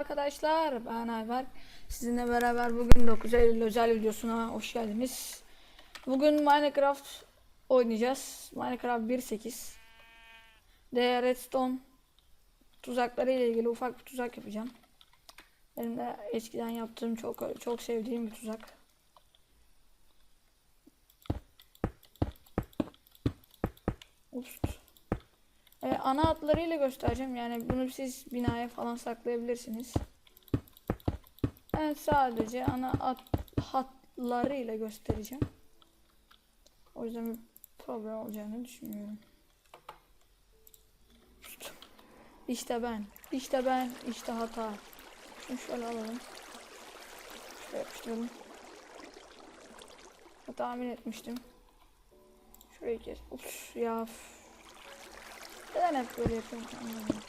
arkadaşlar. Ben Ayberk. Sizinle beraber bugün 9 Eylül özel videosuna hoş geldiniz. Bugün Minecraft oynayacağız. Minecraft 1.8. De Redstone tuzakları ile ilgili ufak bir tuzak yapacağım. Benim de eskiden yaptığım çok çok sevdiğim bir tuzak. Ups. Ee, ana hatlarıyla göstereceğim. Yani bunu siz binaya falan saklayabilirsiniz. Ben sadece ana hat, hatlarıyla göstereceğim. O yüzden bir problem olacağını düşünmüyorum. İşte ben. İşte ben. İşte hata. Şunu şöyle alalım. Şöyle yapıştıralım. Tahmin etmiştim. Şurayı kes. Ups ya. Neden hep böyle yapıyorum anlamadım.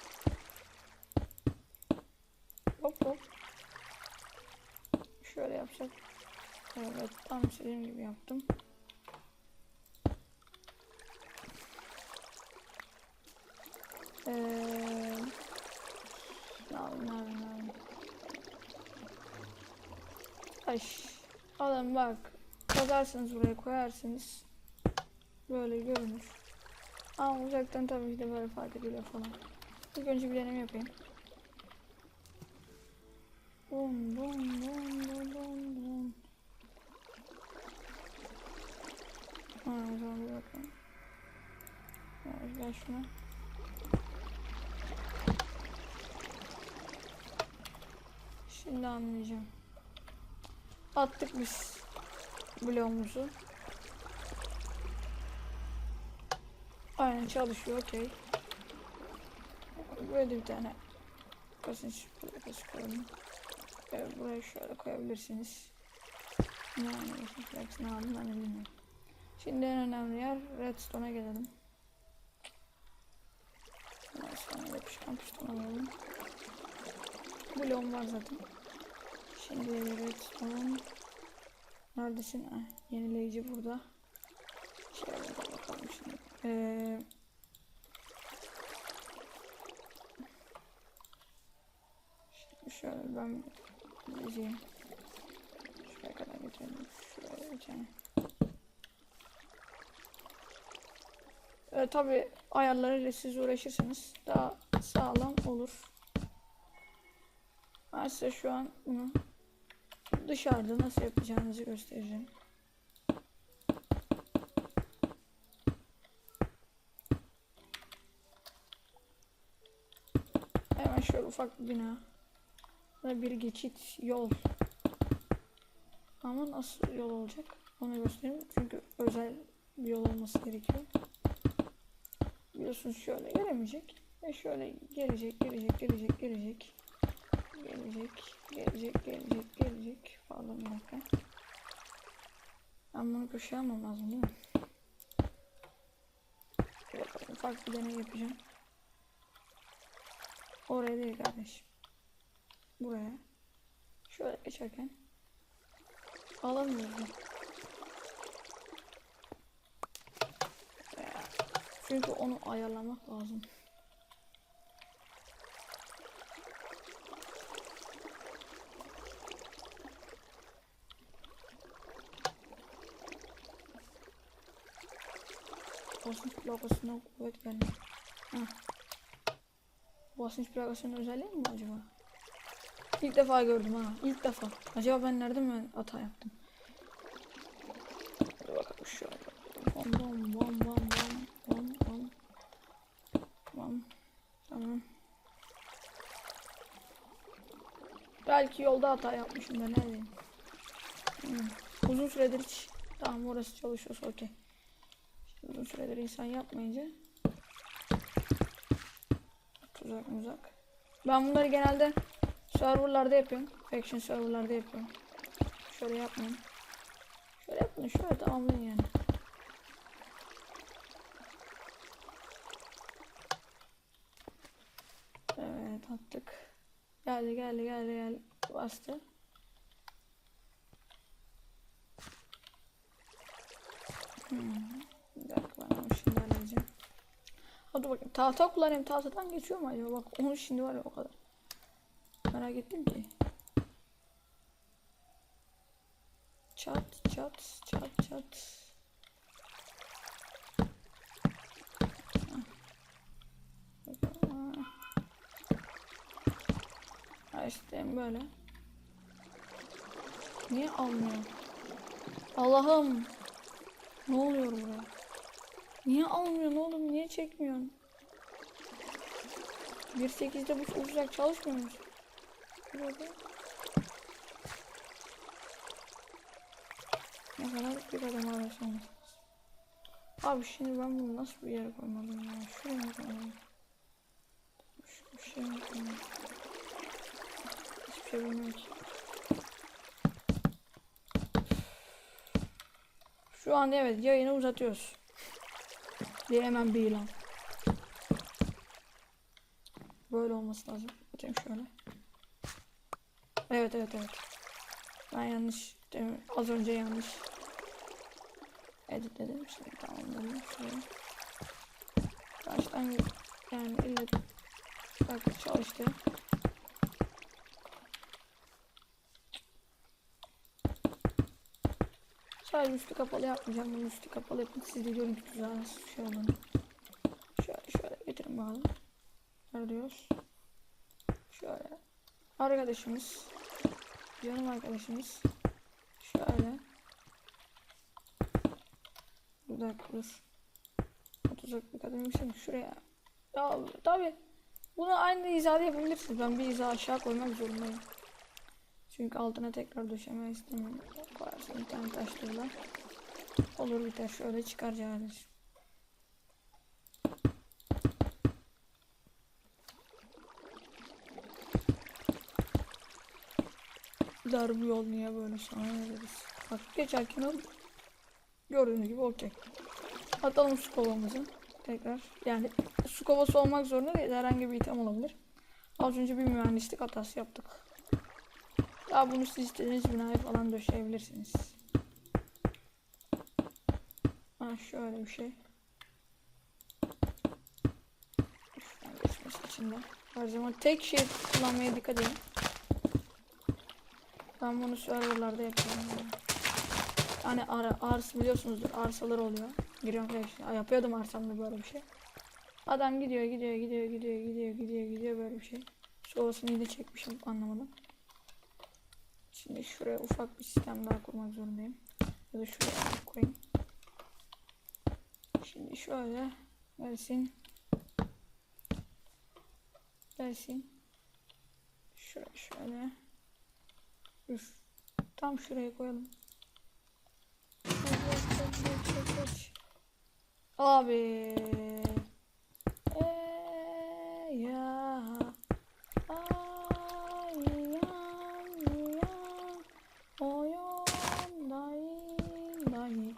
Hop hop. Şöyle yapacak. Evet tam istediğim gibi yaptım. Eee... Ne yapayım ne yapayım ne yapayım. Taş. Alın bak. Kazarsınız buraya koyarsınız. Böyle görünür. Ama uzaktan tabii ki de böyle fark ediliyor falan. İlk önce bir deneme yapayım. Bum bum bum bum bum bum. Ha, bir bakalım. Ya, gel şuna. Şimdi anlayacağım. Attık biz bloğumuzu. Aynen çalışıyor okey. Böyle bir tane basınç plakası koyalım. Evet, buraya şöyle koyabilirsiniz. Ne anlıyorsunuz? Belki ne aldım ben bilmiyorum. Şimdi en önemli yer redstone'a gelelim. Sonra yapışkan pişkan alalım. Bloğum var zaten. Şimdi redstone. Neredesin? Ah, yenileyici burada. Şöyle burada bakalım şimdi. Ee, şöyle ben dizeyim. Şuraya kadar getirelim. Şuraya tane. Ee, tabi ayarlarıyla siz uğraşırsanız daha sağlam olur. Ben size şu an bunu dışarıda nasıl yapacağınızı göstereceğim. Hemen şöyle ufak bir bina. Ve bir geçit yol. Ama nasıl yol olacak? Onu göstereyim. Çünkü özel bir yol olması gerekiyor. Biliyorsunuz şöyle gelemeyecek. Ve şöyle gelecek, gelecek, gelecek, gelecek. Gelecek, gelecek, gelecek, gelecek. Pardon bir dakika. Ben bunu köşeye almam lazım değil mi? Bakalım, bir deney yapacağım. Oraya değil kardeşim. Buraya. Şöyle geçerken. Alamıyorum. Çünkü onu ayarlamak lazım. Basınç plakasına kuvvet geldi. Heh. Basınç plakasının özelliği mi acaba? İlk defa gördüm ha. İlk defa. Acaba ben nerede mi hata yaptım? Hadi bakalım şöyle. Bam bam bam bam bam bam bam. Bam. Tamam. Belki yolda hata yapmışım ben ne diyeyim. Hmm. Uzun süredir hiç. Tamam orası çalışıyorsa okey. Uzun süredir insan yapmayınca Tuzak muzak. Ben bunları genelde serverlarda yapıyorum. Faction serverlarda yapıyorum. Şöyle yapmayın. Şöyle yapın. Şöyle tamamlayın yani. Evet attık. Geldi geldi geldi geldi. Bastı. Hmm. Bir dakika ben onu şimdi halledeceğim. Hadi bakayım tahta kullanayım tahtadan geçiyor mu acaba bak onu şimdi var ya o kadar. Merak ettim ki. Çat çat çat çat. Ha böyle. Niye almıyor? Allah'ım. Ne oluyor buraya? Niye almıyorsun oğlum? Niye çekmiyorsun? 1.8'de bu uzak çalışmıyor musun? Burada. Ne kadar bir adam arasınız. Abi şimdi ben bunu nasıl bir yere koymalıyım ya? Şuraya mı koymalıyım? Şu, şu şeye mi koymalıyım? Hiçbir şey bilmiyorum. Şu an evet yayını uzatıyoruz. Diye hemen bir ilan. Böyle olması lazım. Bakayım şöyle. Evet evet evet. Ben yanlış az önce yanlış editledim şimdi tamamladım şöyle. Baştan yani illa farklı çalıştı. Sadece üstü kapalı yapmayacağım. Bunu üstü kapalı yapıp siz de görün güzel nasıl şey olduğunu. Şöyle şöyle getirin bakalım. Arıyoruz. Şöyle. Arkadaşımız. Canım arkadaşımız. Şöyle. Bir dakika dur. Otuzak bir kadın yükselim şuraya. Ya tabi. Bunu aynı hizada yapabilirsiniz. Ben bir hiza aşağı koymak zorundayım. Çünkü altına tekrar döşeme istemiyorum. Koyarsın internet taşlarla. Olur biter. Şöyle çıkar kardeşim. Dar bu yol niye böyle sana ne deriz. Bak geçerken al. Gördüğünüz gibi okey. Atalım su kovamızı. Tekrar. Yani su kovası olmak zorunda değil. Herhangi bir item olabilir. Az önce bir mühendislik hatası yaptık. Daha bunu siz istediğiniz binaya falan döşeyebilirsiniz. Ha şöyle bir şey. Şuradan geçmesi için. Her zaman tek şey kullanmaya dikkat edin. Ben bunu serverlarda yapıyorum. Yani. Hani ara, ars biliyorsunuzdur arsalar oluyor. Giriyorum falan. Yapıyordum arsamda böyle bir şey. Adam gidiyor gidiyor gidiyor gidiyor gidiyor gidiyor gidiyor böyle bir şey. Sonrasını yine çekmişim anlamadım. Şimdi şuraya ufak bir sistem daha kurmak zorundayım. Ya da şuraya koyayım. Şimdi şöyle gelsin. Gelsin. Şuraya şöyle. Üf. Tam şuraya koyalım. Abi. Dayı.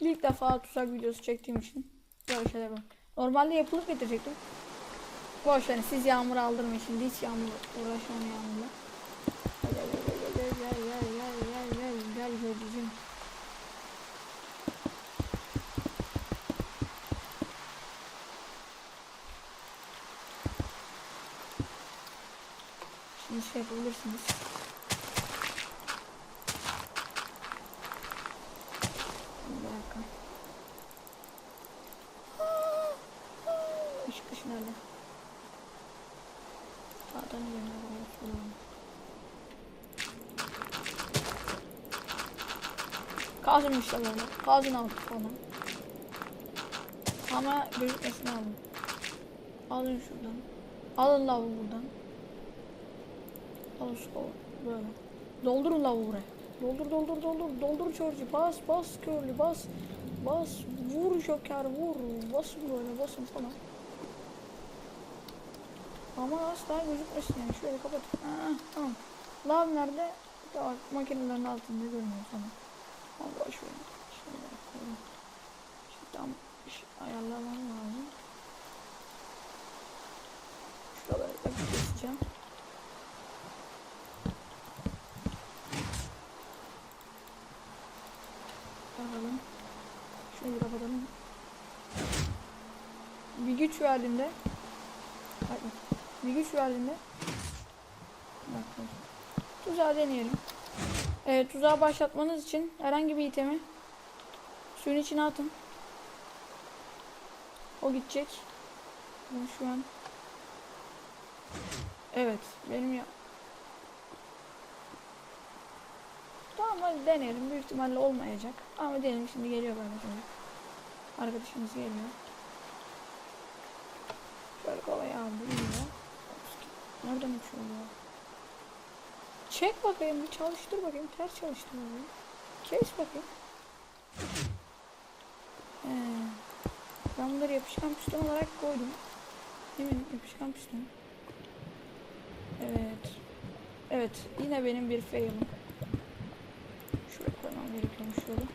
İlk defa tuzak videosu çektiğim için böyle. Normalde yapılıp getirecektim. Boş verin siz yağmur aldırmayın şimdi hiç yağmur uğraşmam yağmurla gel gel gel gel gel gel babacığım. Şimdi şey yapabilirsiniz. Bir dakika. Işık ışın öyle. Kazın işte böyle. Kazın altı falan. Ama gözükmesini alın. Alın şuradan. Alın lavı buradan. Alın şu. Böyle. Doldurun lavı buraya. Doldur doldur doldur. Doldur çorcu. Bas bas körlü bas. Bas. Vur joker vur. Basın böyle basın falan. Ama asla gözükmesin yani. Şöyle kapat. Ha, tamam. Lav nerede? Makinelerin altında görünüyor sana. Ama boş verin. Şöyle koyayım. Şimdi tam iş ayarlamam lazım. Şuraları da keseceğim. Bakalım. Şunu kapatalım. Bir güç verdiğinde Ay, bir güç verdiğinde tuzağı deneyelim. Evet tuzağı başlatmanız için herhangi bir itemi suyun içine atın. O gidecek. Ben şu an Evet benim ya Tamam hadi deneyelim. Büyük ihtimalle olmayacak. Ama deneyelim şimdi geliyor galiba çocuk. Arkadaşımız geliyor. Şöyle kolay aldı. iyi ya. Nereden uçuyor ya? Çek bakayım bir çalıştır bakayım. Ters çalıştır bakayım. Kes bakayım. He. Ben bunları yapışkan piston olarak koydum. Değil mi? Yapışkan piston. Evet. Evet. Yine benim bir failim. Şuraya koymam gerekiyormuş yolu.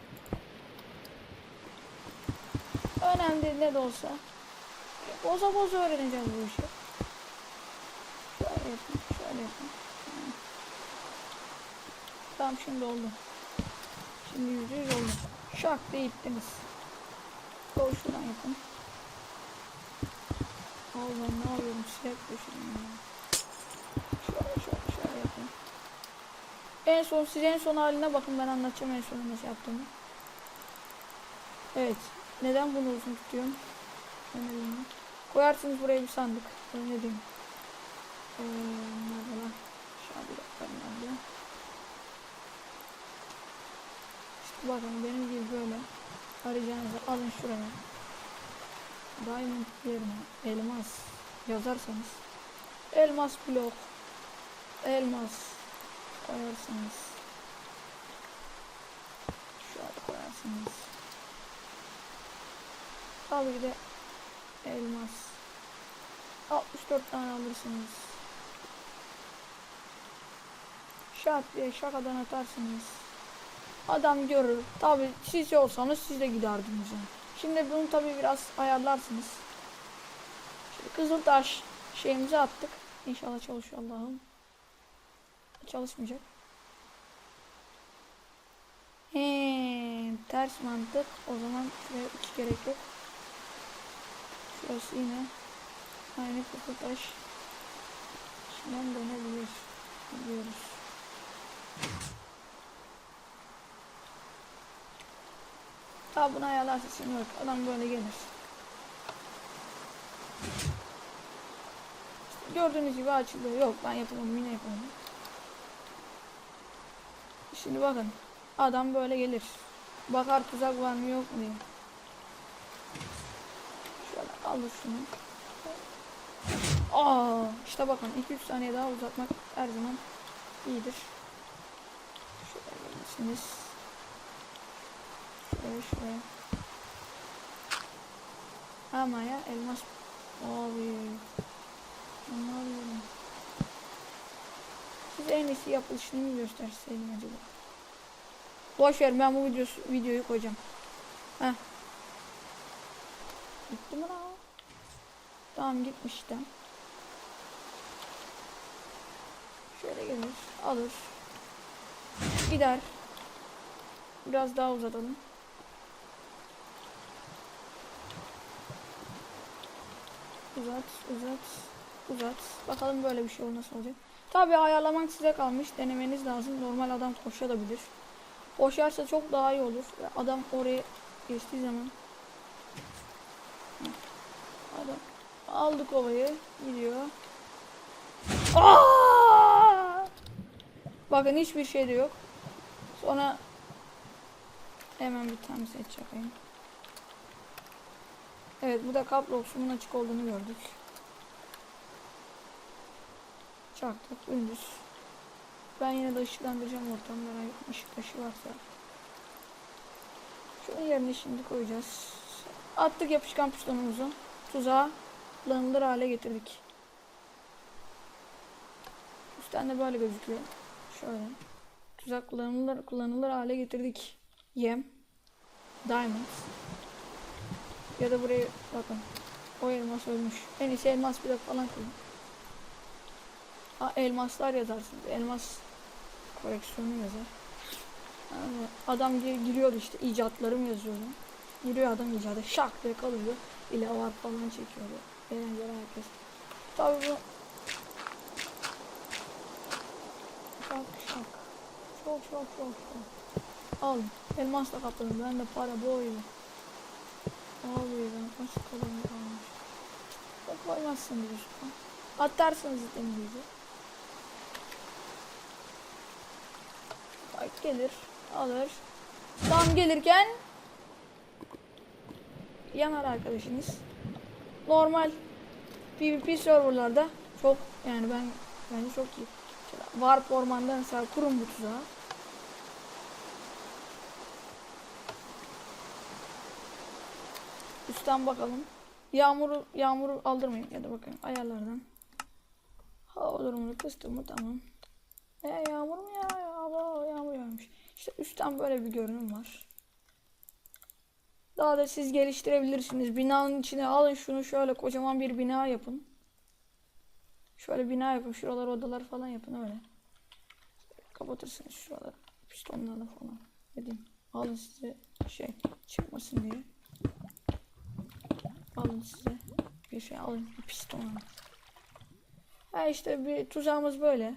Önemli ne de olsa. Boza boza öğreneceğiz bu işi. Şöyle yapın, şöyle. Hı. Tamam şimdi oldu. Şimdi yüzde yüz oldu. Şak diye ittiniz. Doğru şuradan yapın. Allah ne yapıyorum silah peşinden ya. Şöyle şöyle şöyle yapın. En son siz en son haline bakın ben anlatacağım en son nasıl yaptığımı. Evet. Neden bunu uzun tutuyorum? Bilmiyorum. Koyarsınız buraya bir sandık. Öyle diyeyim. Ee, nerede lan? An bir dakika nerede? İşte bakın benim gibi böyle arayacağınızı alın şuraya. Diamond yerine elmas yazarsanız elmas blok elmas koyarsınız. Şöyle koyarsınız. Tabii de elmas. 64 tane alırsınız. Şak diye şakadan atarsınız. Adam görür. Tabi siz olsanız siz de giderdiniz. Şimdi bunu tabi biraz ayarlarsınız. Şimdi Kızıltaş şeyimizi attık. İnşallah çalışıyor Allah'ım. Çalışmayacak. He, ters mantık. O zaman şuraya hiç gerek yok. Şurası yine aynı Kızıltaş. Şimdiden dönebilir. Diyoruz. Daha bunu ayarlarsa şimdi bak adam böyle gelir. İşte gördüğünüz gibi açılıyor. Yok ben yapamadım yine yapamadım. Şimdi bakın. Adam böyle gelir. Bakar tuzak var mı yok mu diye. Şöyle alır şunu. Aa, işte bakın 2-3 saniye daha uzatmak her zaman iyidir. Şöyle gelirsiniz. Şuraya. Ama ya elmas. Abi. Ne alıyorum? Size en iyisi yapılışını mı gösterseydim acaba? Boş ver ben bu videosu, videoyu koyacağım. Heh. Gitti mi lan? Tamam gitmiş. Şöyle gelir, alır. Gider. Biraz daha uzatalım. Uzat, uzat, uzat. Bakalım böyle bir şey nasıl olacak. Tabi ayarlamak size kalmış. Denemeniz lazım. Normal adam koşabilir. Koşarsa çok daha iyi olur. Adam oraya geçtiği zaman. Adam aldı kovayı. Gidiyor. Aa! Bakın hiçbir şey de yok. Sonra hemen bir tane set çakayım. Evet bu da kaploksumun açık olduğunu gördük. Çaktık gündüz. Ben yine de ışıklandıracağım ortamlara ışık taşı varsa. Şunun yerine şimdi koyacağız. Attık yapışkan pistonumuzu. Tuzağa kullanılır hale getirdik. Üstten de böyle gözüküyor. Şöyle. Tuzak kullanılır, kullanılır hale getirdik. Yem. Diamond. Ya da buraya bakın. O elmas ölmüş. En iyisi elmas blok falan koyun. Ha, elmaslar yazarsınız. Elmas koleksiyonu yazar. Yani adam gir- giriyordu işte icatlarım yazıyordu. Giriyor adam icadı şak diye kalıyor. İlavar falan çekiyordu. Eğlenceli herkes. Tabii bu şak şak. Çok çok çok çok. Al. Elmasla kapladım. Ben de para boyu. Ben nasıl kalın kalmış. Çok koymazsın diyorsun. Atarsınız denize. Bak gelir. Alır. Tam gelirken yanar arkadaşınız. Normal PvP serverlarda çok yani ben bence çok iyi. Warp ormanda mesela kurun bu tuzağı. Üstten bakalım. Yağmuru yağmuru aldırmayın ya da bakın ayarlardan. Hava durumunu kıstım mı tamam. E yağmur mu ya? Hava yağmur yağmış. İşte üstten böyle bir görünüm var. Daha da siz geliştirebilirsiniz. Binanın içine alın şunu şöyle kocaman bir bina yapın. Şöyle bina yapın. Şuralar odalar falan yapın öyle. Kapatırsınız şuraları. Pistonlarla falan. Dedim. Alın size şey çıkmasın diye. Alın size bir şey alın. Bir piston alın. Ha işte bir tuzağımız böyle.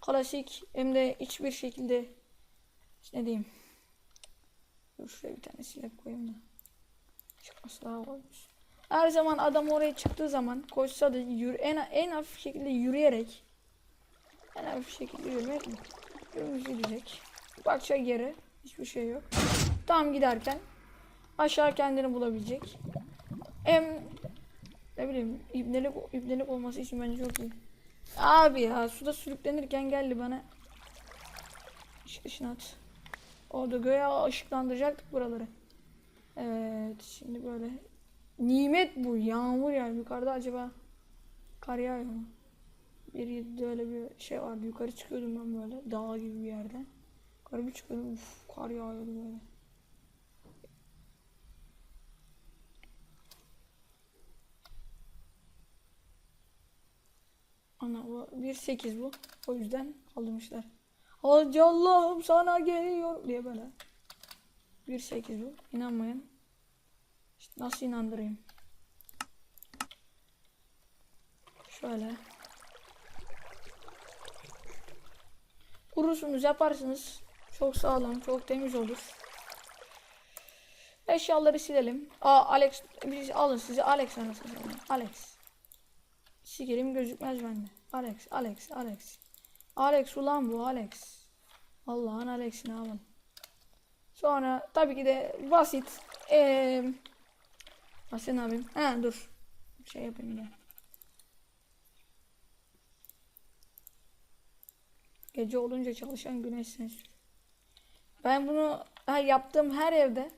Klasik hem de hiçbir şekilde ne diyeyim. Dur şuraya bir tane silah koyayım da. Çıkması daha olmuş. Her zaman adam oraya çıktığı zaman koşsa da yürü, en, en hafif şekilde yürüyerek en hafif şekilde yürümek mi? Yürümüş gidecek. Bakacak yere hiçbir şey yok. Tam giderken aşağı kendini bulabilecek. Hem ne bileyim ibnelik, ibnelik olması için bence çok iyi. Abi ya suda sürüklenirken geldi bana. Işık ışın at. Orada göğe ışıklandıracaktık buraları. Evet şimdi böyle. Nimet bu yağmur yani yukarıda acaba kar yağıyor mu? Bir yerde öyle bir şey vardı yukarı çıkıyordum ben böyle dağ gibi bir yerden. Yukarı bir çıkıyordum uf kar yağıyordu böyle. Ana bu 1.8 bu. O yüzden kaldırmışlar. Hacı Allah'ım sana geliyor diye böyle. 1.8 bu. İnanmayın. İşte nasıl inandırayım? Şöyle. Kurursunuz yaparsınız. Çok sağlam, çok temiz olur. Eşyaları silelim. Aa Alex, biz alın size Alex anasını. Alex. Sikerim gözükmez bende. Alex, Alex, Alex. Alex ulan bu Alex. Allah'ın Alex'ini alın. Sonra tabii ki de basit. Ee, basit ne yapayım? He dur. Şey yapayım ya. Gece olunca çalışan güneş sensörü. Ben bunu her yaptığım her evde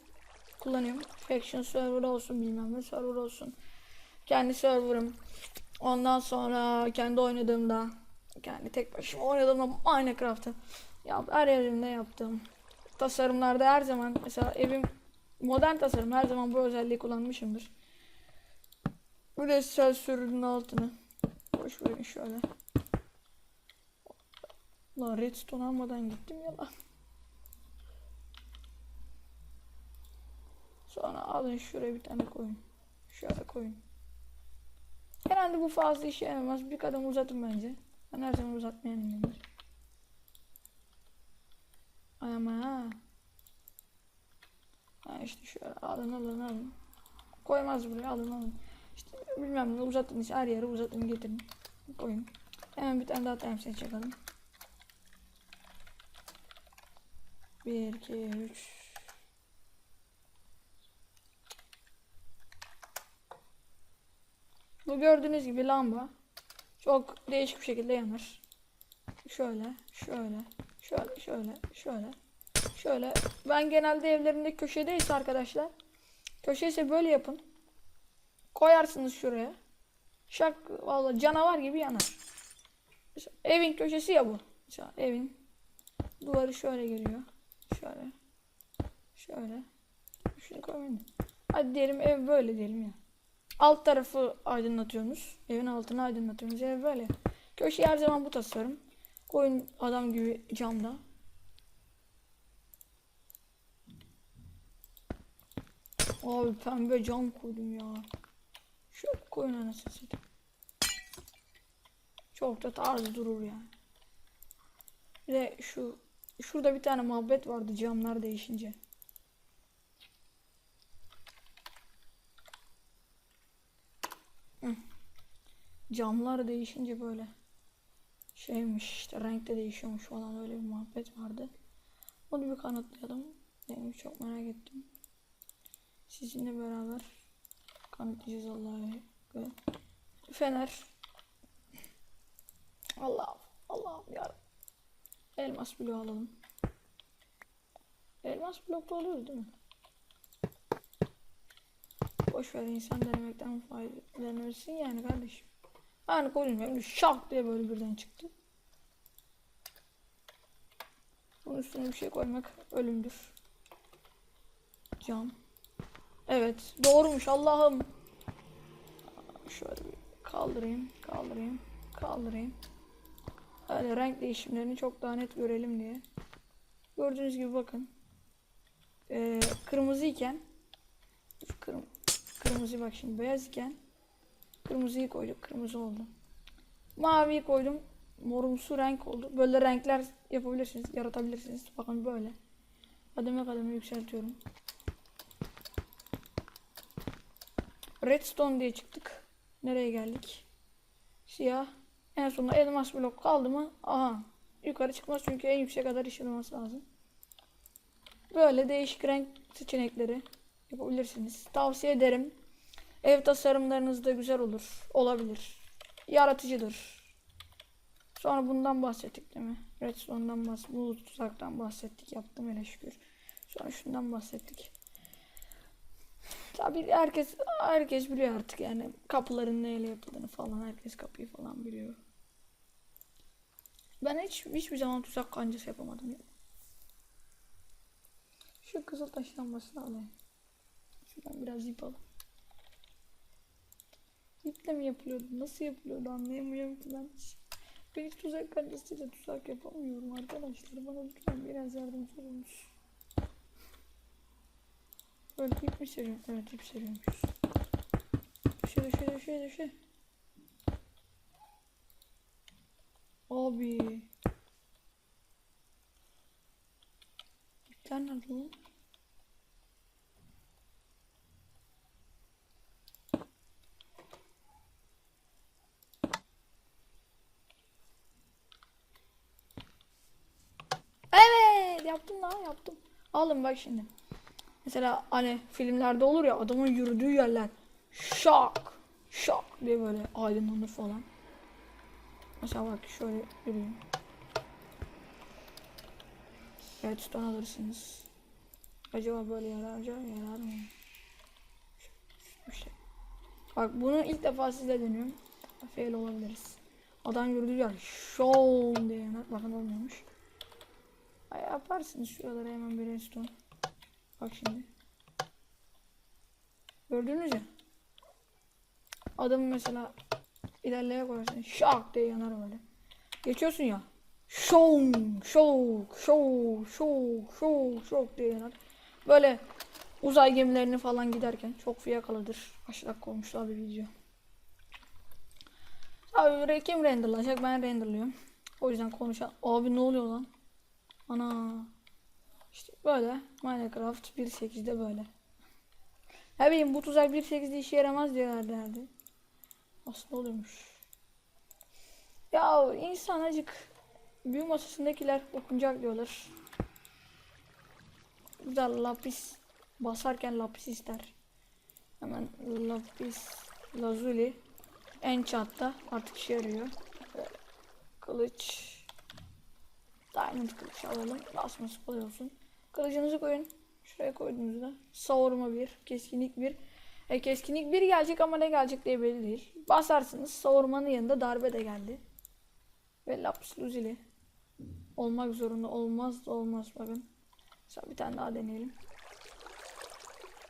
kullanıyorum. Faction server olsun bilmem ne server olsun. Kendi serverım. Ondan sonra kendi oynadığımda kendi tek başıma oynadığımda Minecraft'ı ya her evimde yaptığım tasarımlarda her zaman mesela evim modern tasarım her zaman bu özelliği kullanmışımdır. Üresel sürünün altını boş verin şöyle. Lan redstone almadan gittim ya lan. Sonra alın şuraya bir tane koyun. Şöyle koyun. Herhalde bu fazla işe yaramaz. Bir kadem uzatın bence. Ben her zaman uzatmayan inanır. Ay ama ha. Ha işte şöyle alın alın alın. Koymaz buraya alın alın. İşte bilmem ne uzatın işte her yere uzatın getirin. Koyun. Hemen bir tane daha temsil çakalım. 1 2 3 Bu gördüğünüz gibi lamba çok değişik bir şekilde yanar. Şöyle, şöyle, şöyle, şöyle, şöyle, şöyle. Ben genelde evlerimde köşedeyse arkadaşlar, köşe ise böyle yapın. Koyarsınız şuraya. Şak, vallahi canavar gibi yanar. Evin köşesi ya bu. Evin duvarı şöyle geliyor. Şöyle, şöyle. Şunu koymayın. Hadi diyelim ev böyle diyelim ya. Alt tarafı aydınlatıyorsunuz. Evin altını aydınlatıyorsunuz. Ev böyle. Köşe her zaman bu tasarım. Koyun adam gibi camda. Abi pembe cam koydum ya. Şu koyun anasını. Çok da tarz durur yani. Bir de şu şurada bir tane muhabbet vardı camlar değişince. Camlar değişince böyle şeymiş işte renk de değişiyormuş falan öyle bir muhabbet vardı. Onu bir kanıtlayalım. Benim çok merak ettim. Sizinle beraber kanıtlayacağız Allah'a. Fener. Allah Allah ya. Elmas bloğu alalım. Elmas blokta oluyor değil mi? Boş ver insan denemekten faydalanırsın yani kardeşim. Koydum yani şak diye böyle birden çıktı. Bunun üstüne bir şey koymak ölümdür. Cam. Evet doğrumuş Allah'ım. Şöyle bir kaldırayım, kaldırayım, kaldırayım. Öyle renk değişimlerini çok daha net görelim diye. Gördüğünüz gibi bakın. Ee, kırmızı iken kırm kırmızı bak şimdi beyaz iken kırmızıyı koyduk kırmızı oldu. Maviyi koydum morumsu renk oldu. Böyle renkler yapabilirsiniz, yaratabilirsiniz. Bakın böyle. Kademe kademe yükseltiyorum. Redstone diye çıktık. Nereye geldik? Siyah. En sonunda elmas blok kaldı mı? Aha. Yukarı çıkmaz çünkü en yüksek kadar ışınlaması lazım. Böyle değişik renk seçenekleri yapabilirsiniz. Tavsiye ederim. Ev tasarımlarınız da güzel olur. Olabilir. Yaratıcıdır. Sonra bundan bahsettik değil mi? Redstone'dan bahsettik. Bu tuzaktan bahsettik. Yaptım hele şükür. Sonra şundan bahsettik. Tabii herkes herkes biliyor artık yani kapıların neyle yapıldığını falan herkes kapıyı falan biliyor. Ben hiç hiçbir zaman tuzak kancası yapamadım. Ya. Şu kızıl taş lambasını alayım. Şuradan biraz ip alalım. İple mi yapılıyordu? Nasıl yapılıyordu anlayamıyorum ki ben. Hiç tuzak kancasıyla tuzak yapamıyorum arkadaşlar. Bana lütfen biraz yardımcı olunuz. Böyle ip mi seriyorum? Evet ip seriyormuşuz. Düşe düşe düşe düşe. Abi. İpler nerede lan? Evet lan yaptım. Alın bak şimdi. Mesela hani filmlerde olur ya adamın yürüdüğü yerler şak şak diye böyle aydınlanır falan. Mesela bak şöyle yürüyün. Redstone alırsınız. Acaba böyle yarar, yarar mı? Bir şey. Bak bunu ilk defa sizle deniyorum. Fail olabiliriz. Adam yürüdüğü yer şov diye yanar. Bakın olmuyormuş. Ay yaparsınız şuralara hemen bir redstone. Bak şimdi. Gördünüz ya. Adamı mesela ilerleye koyarsın. Şak diye yanar böyle. Geçiyorsun ya. Şok, şok, şok, şok, şok, şok diye yanar. Böyle uzay gemilerini falan giderken çok fiyakalıdır. Kaç dakika olmuşlar bir video. Abi kim renderlayacak? Ben renderlıyorum. O yüzden konuşan. Abi ne oluyor lan? Ana. İşte böyle Minecraft 1.8'de böyle. Ne bileyim bu tuzak 1.8'de işe yaramaz diyorlar derdi. Aslında oluyormuş. Ya insan acık büyü masasındakiler okunacak diyorlar. Güzel lapis basarken lapis ister. Hemen lapis lazuli en çatta artık işe yarıyor. Kılıç Diamond kılıç alalım. Basması kolay. Kılıcınızı koyun. Şuraya koyduğunuzda savurma bir, keskinlik bir. E, keskinlik bir gelecek ama ne gelecek diye belli değil. Basarsınız savurmanın yanında darbe de geldi. Ve lapis lazuli. Olmak zorunda olmaz da olmaz bakın. Mesela bir tane daha deneyelim.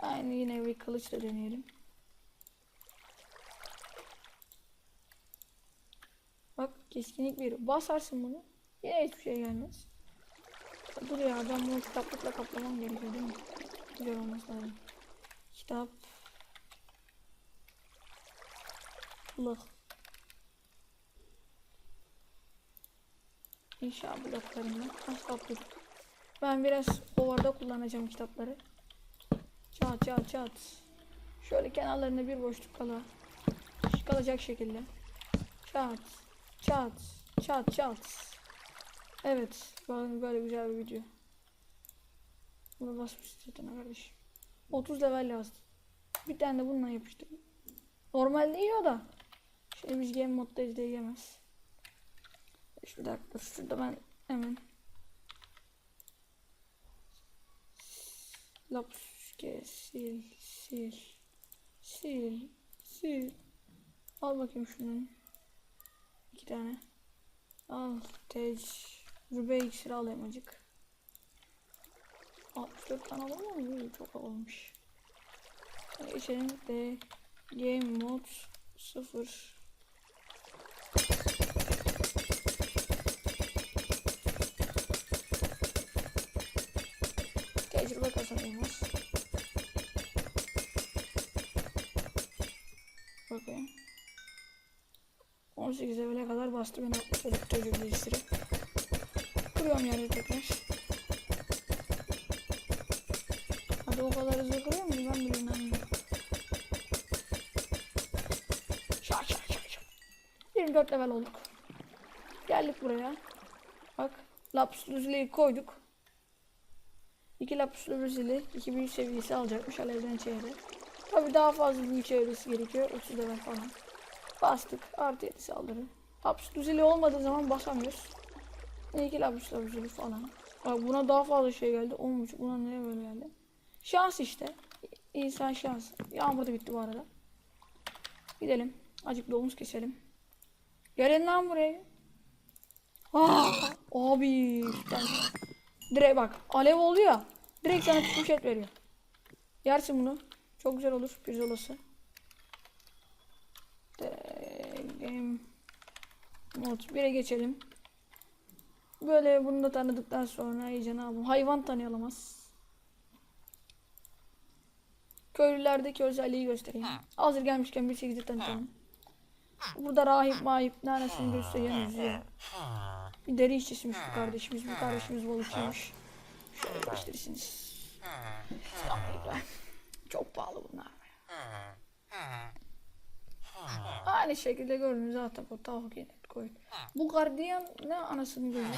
Aynı yine bir kılıç da deneyelim. Bak keskinlik bir. Basarsın bunu. Yine hiçbir şey gelmez. Dur ya ben bunu kitaplıkla kaplamam gerekiyor değil mi? Güzel olması lazım. Kitap. Lık. İnşaat bloklarından. Az kapıyorduk. Ben biraz ovarda kullanacağım kitapları. Çat çat çat. Şöyle kenarlarında bir boşluk kala. Kalacak şekilde. Çat. Çat. Çat çat. Evet. Böyle güzel bir video. Bunu basmış zaten kardeşim. 30 level yazdı. Bir tane de bununla yapıştır. Normalde iyi o da. Şimdi biz game moddayız diye yemez. Şu dakika. Şurada ben hemen Lapske sil sil sil sil Al bakayım şunu. İki tane. Al tecrübe iksiri alayım acık. 64 tane alamam mı? Çok olmuş. Geçelim de game mod 0 Tecrübe kazanıyoruz. Bakayım. 18 evine kadar bastı beni 60 olup tecrübe iksiri. Kırıyorum yerde tekrar. Hadi o kadar hızlı kırıyor muyum ben bile inanmıyorum. Şak şak şak. 24 level olduk. Geldik buraya. Bak. Lapis Lazuli'yi koyduk. 2 Lapis Lazuli 2 büyük seviyesi alacakmış alevden çeyre. Tabi daha fazla büyük çevresi gerekiyor. 30 level falan. Bastık. Artı 7 saldırı. Lapis Lazuli olmadığı zaman basamıyoruz. 2 Lapis Lazuli falan. Bak buna daha fazla şey geldi. 10.5 buna neye böyle geldi? Şans işte. İnsan şans. Yağmur da bitti bu arada. Gidelim. Acık domuz keselim. Gelin lan buraya. Aa, abi. Direkt bak alev oluyor. ya, Direkt sana tutmuş et veriyor. Yersin bunu. Çok güzel olur pirzolası. Mod 1'e geçelim. Böyle bunu da tanıdıktan sonra iyice ne yapalım? Hayvan tanıyalım az. Köylülerdeki özelliği göstereyim. Hazır gelmişken bir şekilde tanıtalım. Burada rahip mahip nanesini gösteriyor yüzüyor. Bir deri işçisiymiş bu kardeşimiz. Bu kardeşimiz balıkçıymış. Şöyle gösterirsiniz. Çok pahalı bunlar. Aynı şekilde gördüğünüz zaten o tavuk yenet koyun. Bu gardiyan ne anasını gözü.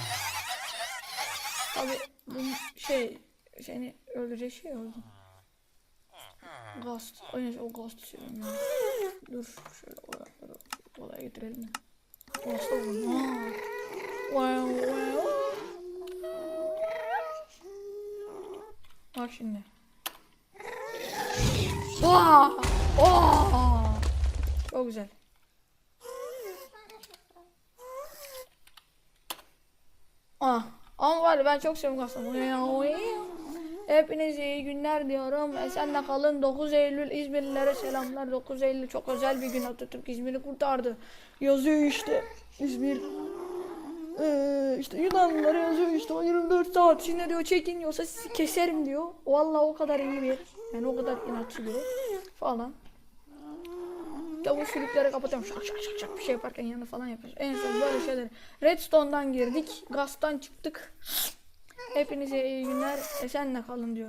Tabi bu şey seni öldürecek şey oldu. Gast. Aynen o gast seviyorum ya. Dur şöyle olayları olaya getirelim vurun. Aa. Wow, wow. Bak şimdi. Vaa! Oo! Çok güzel. Ah, ama var ya ben çok seviyorum Kastamonu'yu. Hepinize iyi günler diyorum. Esenle kalın. 9 Eylül İzmirlilere selamlar. 9 Eylül çok özel bir gün. Atatürk İzmir'i kurtardı. Yazıyor işte. İzmir ee, işte Yunanlılara yazıyor işte o 24 saat içinde diyor çekin yoksa sizi keserim diyor. Vallahi o kadar iyi bir yani o kadar inatçı biri falan. İşte bu sülükleri kapatıyorum şak şak şak şak bir şey yaparken yanında falan yapıyoruz. En son böyle şeyler. Redstone'dan girdik. Gaz'tan çıktık. Hepinize iyi günler. Esenle kalın diyorum.